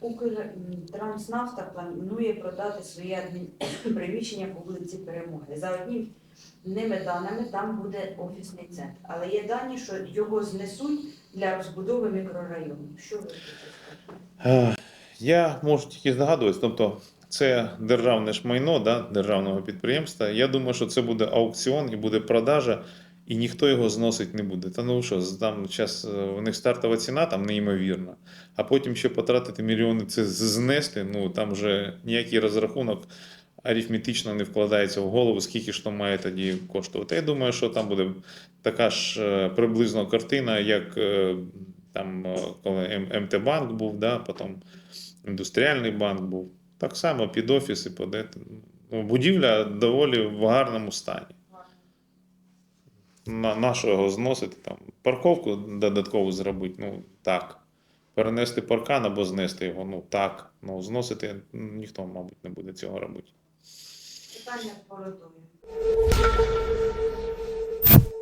Укртранснафта планує продати своє приміщення по вулиці Перемоги. За одними даними там буде офісний центр. Але є дані, що його знесуть для розбудови мікрорайону. Що ви скажете? Е, Я можу тільки здогадуватися, тобто це державне ж майно да, державного підприємства. Я думаю, що це буде аукціон і буде продажа, і ніхто його зносить не буде. Та ну що, там зараз у них стартова ціна там неймовірна, а потім ще потратити мільйони це знести. Ну там вже ніякий розрахунок арифметично не вкладається в голову, скільки ж то має тоді коштувати. Я думаю, що там буде така ж е, приблизно картина, як е, там, е, коли МТ-банк був, да, потім індустріальний банк був. Так само під офіс і під. Ну, будівля доволі в гарному стані. На, нашого зносити там парковку додатково зробити, ну так. Перенести паркан або знести його, ну так. Ну, зносити ніхто, мабуть, не буде цього робити. Питання по родові.